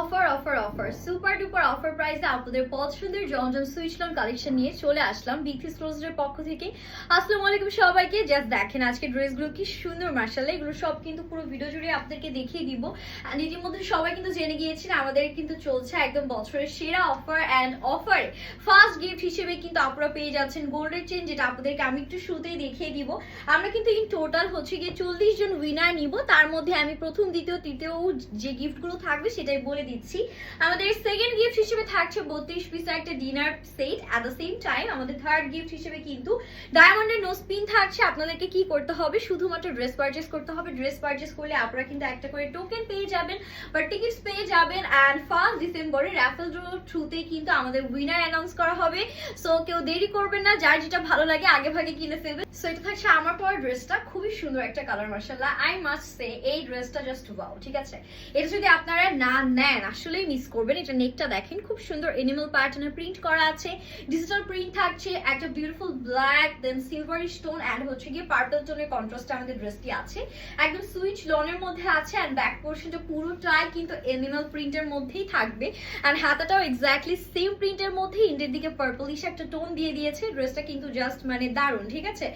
Offer offer offer super duper offer প্রাইসে আপনাদের পছন্দের জমজম সুইচলন কালেকশন নিয়ে চলে আসলাম বিথিস রোজের পক্ষ থেকে। আসসালামু আলাইকুম সবাইকে। জাস্ট দেখেন আজকে ড্রেসগুলো কি সুন্দর মার্শাল্লাহ এগুলো সব কিন্তু পুরো ভিডিও জুড়ে আপনাদেরকে দেখিয়ে দিব। আর ইতিমধ্যে সবাই কিন্তু জেনে গিয়েছেন, আমাদের কিন্তু চলছে একদম বছরের সেরা অফার অ্যান্ড অফারে ফার্স্ট গিফট হিসেবে কিন্তু আপনারা পেয়ে যাচ্ছেন গোল্ডের চেন যেটা আপনাদেরকে আমি একটু শুতেই দেখিয়ে দিব। আমরা কিন্তু ইন টোটাল হচ্ছে গিয়ে চল্লিশ জন উইনার নিব। তার মধ্যে আমি প্রথম, দ্বিতীয়, তৃতীয় যে গিফটগুলো থাকবে সেটাই বলে দিচ্ছি। আমাদের সেকেন্ড গিফট হিসেবে থাকছে বত্রিশ পিসের একটা dinner set at the same time আমাদের থার্ড গিফট হিসেবে কিন্তু ডায়মন্ডের নোজ পিন থাকছে। আপনাদেরকে কি করতে হবে? শুধুমাত্র ড্রেস পারচেস করতে হবে। ড্রেস পারচেস করলে আপনারা কিন্তু একটা করে টোকেন পেয়ে যাবেন, বা টিকিটস পেয়ে যাবেন অ্যান্ড ফার্স্ট ডিসেম্বরে র্যাফেল ড্রোর থ্রুতে কিন্তু আমাদের উইনার অ্যানাউন্স করা হবে। সো কেউ দেরি করবেন না, যার যেটা ভালো লাগে আগে ভাগে কিনে ফেলবেন। সো এটা থাকছে আমার পর ড্রেসটা খুবই সুন্দর একটা কালার মার্শাল্লাহ আই মাস্ট সে এই ড্রেসটা জাস্ট ওয়াও ঠিক আছে? এটা যদি আপনারা না নেন আসলেই মিস করবেন। এটা নেকটা দেখেন, খুব সুন্দর এনিমাল প্যাটার্নের প্রিন্ট করা আছে। ডিজিটাল প্রিন্ট থাকছে, একটা beautiful black then silvery stone and হচ্ছে গিয়ে পার্পল টোনের কন্ট্রাস্ট আমাদের ড্রেসটি আছে। একদম সুইচ লনের মধ্যে আছে অ্যান্ড ব্যাক পোর্শনটা পুরোটাই কিন্তু এনিমাল প্রিন্টের মধ্যেই থাকবে। অ্যান্ড হাতাটাও এক্স্যাক্টলি সেম প্রিন্টের মধ্যে ইন্ডের দিকে পার্পলিশ একটা টোন দিয়ে দিয়েছে। ড্রেসটা কিন্তু জাস্ট মানে দারুণ, ঠিক আছে?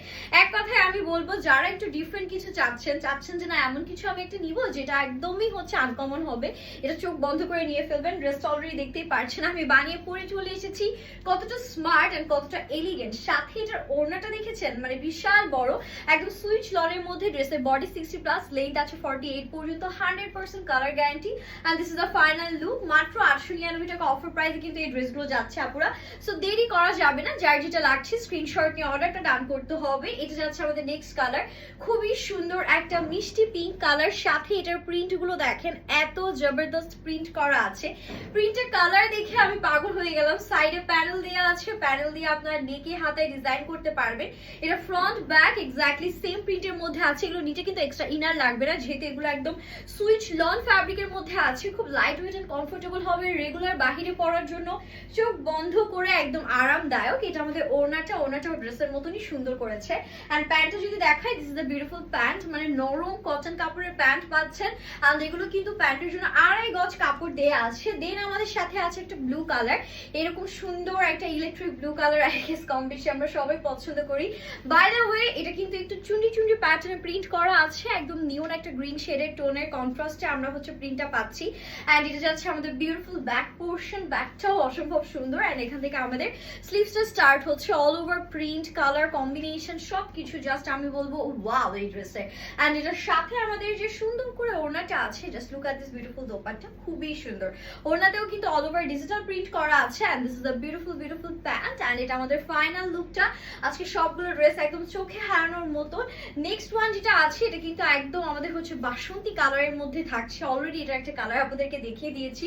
এক কথায় আমি বলব, যারা একটু ডিফারেন্ট কিছু চাচ্ছেন চাচ্ছেন যে না, এমন কিছু আমি একটা নিব, যেটা একদমই হচ্ছে আনকমন হবে। এটা চোখ বন্ধ করে নিয়ে ফেলবেন। ড্রেসটা অলরেডি দেখতেই পারছেন। আমি বানিয়ে পরে চলে এসেছি। কতটা স্মার্ট এন্ড কতটা এলিগেন্ট সাথে এটার ওড়নাটা দেখেছেন? মানে বিশাল বড়। একদম সুইচ লনের মধ্যে ড্রেসের বডি সিক্সটি প্লাস লেন্থ আছে ফর্টি এইট পর্যন্ত hundred percent colour guarantee and this is the final look মাত্র আটশো নিরানব্বই টাকা অফার প্রাইসে কিন্তু এই ড্রেসগুলো যাচ্ছে আপুরা। সো দেরি করা যাবে না। যার যেটা লাগছে স্ক্রিনশট নিয়ে অর্ডারটা ডান করতে হবে। এটা যাচ্ছে আমাদের নেক্সট কালার খুবই সুন্দর একটা মিষ্টি পিঙ্ক কালার সাথে এটার প্রিন্টগুলো দেখেন। এত জবরদস্ত প্রিন্ট করা আছে। প্রিন্টের কালার দেখে আমি পাগল হয়ে গেলাম। সাইডে প্যানেল দেওয়া আছে। প্যানেল দিয়ে আপনার নেকে হাতে ডিজাইন করতে পারবেন। এটা ফ্রন্ট ব্যাক এক্স্যাক্টলি সেম প্রিন্টের মধ্যে আছে। এগুলো নিচে কিন্তু এক্সট্রা ইনার লাগবে না, যেহেতু এগুলো একদম সুইচ লন ফ্যাব্রিকের মধ্যে আছে। খুব লাইট ওয়েট এন্ড কমফোর্টেবল হবে রেগুলার বাহিরে পরার জন্য। চোখ বন্ধ করে একদম আরামদায়ক। এটা আমাদের ওড়নাটা ওড়নাটা ড্রেসের মতনই সুন্দর করেছে। অ্যান্ড প্যান্টটা যদি দেখাই this is the beautiful pant মানে নরম কটন কাপড়ের প্যান্ট পাচ্ছেন। অ্যান্ড এগুলো কিন্তু প্যান্টের জন্য আড়াই গজ কাপড় দেয়া আছে। দেন আমাদের সাথে আছে একটা ব্লু কালার এরকম সুন্দর একটা ইলেকট্রিক ব্লু কালার আই কম বেশি আমরা সবাই পছন্দ করি। বাই দ্য ওয়ে এটা কিন্তু একটু চুন্ডি চুন্ডি প্যাটার্নে প্রিন্ট করা আছে। একদম নিয়ন একটা গ্রিন শেডের টোনের কন্ট্রাস্টে আমরা হচ্ছে প্রিন্টটা পাচ্ছি। অ্যান্ড এটা যাচ্ছে আমাদের বিউটিফুল ব্যাক পোর্শন ব্যাকটাও অসম্ভব সুন্দর। অ্যান্ড এখান থেকে আমাদের স্লিভসটা স্টার্ট হচ্ছে all over print colour combination সব কিছু জাস্ট আমি বলব ওয়াও এই ড্রেসে অ্যান্ড এটার সাথে আমাদের যে সুন্দর করে ওড়নাটা আছে just look at this beautiful dupatta, খুবই সুন্দর। ওড়নাতেও কিন্তু অল ওভার ডিজিটাল প্রিন্ট করা আছে and this is the beautiful beautiful pant and এটা আমাদের ফাইনাল লুকটা আজকে সবগুলো ড্রেস একদম চোখে হারানোর মতন নেক্সট ওয়ান যেটা আছে, এটা কিন্তু একদম আমাদের হচ্ছে বাসন্তী কালারের মধ্যে থাকছে। অলরেডি এটা একটা কালার আপনাদেরকে দেখিয়ে দিয়েছি।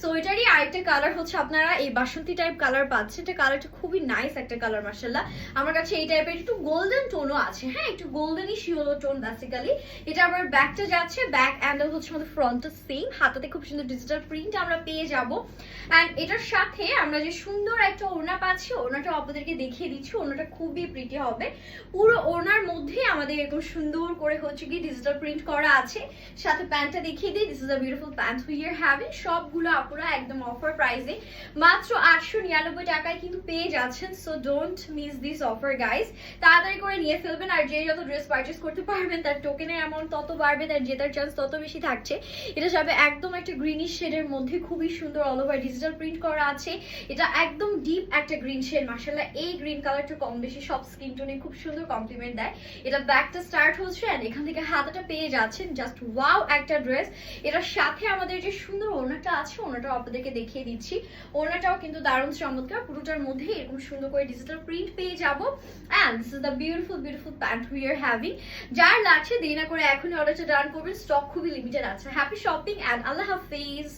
সো এটারই আরেকটা কালার হচ্ছে আপনারা এই বাসন্তী টাইপ কালার পাচ্ছেন। এটা কালারটা খুবই নাইস একটা কালার মার্শাল্লাহ আমার কাছে এই টাইপের একটু গোল্ডেন টোনও আছে হ্যাঁ? একটু গোল্ডেনই শিওলো টোন বেসিক্যালি এটা আবার ব্যাকটা যাচ্ছে ব্যাক অ্যান্ডেল হচ্ছে আমাদের ফ্রন্টটা সেম হাতাতে খুব সুন্দর ডিজিটাল প্রিন্ট আমরা পেয়ে যাব। অ্যান্ড এটার সাথে আমরা যে সুন্দর একটা ওড়না পাচ্ছি, ওড়নাটা আপনাদেরকে দেখিয়ে দিচ্ছি, ওড়নাটা খুবই প্রিটি হবে। পুরো ওড়নার মধ্যে আমাদের এরকম সুন্দর করে হচ্ছে কি ডিজিটাল প্রিন্ট করা আছে। সাথে প্যান্টটা দেখিয়ে দিই this is a beautiful pant we are having সবগুলো আপনারা একদম অফার প্রাইসে মাত্র আটশো নিরানব্বই টাকায় কিন্তু পেয়ে যাচ্ছেন so don't miss this offer guys তাড়াতাড়ি করে নিয়ে ফেলবেন, আর যে যত ড্রেস পারচেস করতে পারবেন, তার টোকেনের অ্যামাউন্ট তত বাড়বে, তার জেতার চান্স তত বেশি থাকছে। এটা যাবে একদম একটা গ্রিনিশ শেডের মধ্যে, খুবই সুন্দর অল ওভার ডিজিটাল প্রিন্ট করা আছে। এটা একদম ডিপ একটা গ্রিন শেড মার্শাল্লাহ এই গ্রিন কালারটা কম বেশি সব স্কিন টোনে খুব সুন্দর কমপ্লিমেন্ট দেয়। এটা ব্যাকটা স্টার্ট হচ্ছে আর এখান থেকে হাতাটা পেয়ে যাচ্ছেন। জাস্ট ওয়াও একটা ড্রেস এটার সাথে আমাদের যে সুন্দর ওনাটা আছে ওনাটাও আপনাদেরকে দেখিয়ে দিচ্ছি। ওনাটাও কিন্তু দারুণ চমৎকার। পুরোটার মধ্যে এরকম সুন্দর করে ডিজিটাল প্রিন্ট পেয়ে যাব। And this is the beautiful beautiful pant we are having যার লাগছে, দেরি না করে এখনই অর্ডারটা ডান করবেন। স্টক খুবই লিমিটেড আছে। হ্যাপি শপিং অ্যান্ড আল্লাহ হাফিজ।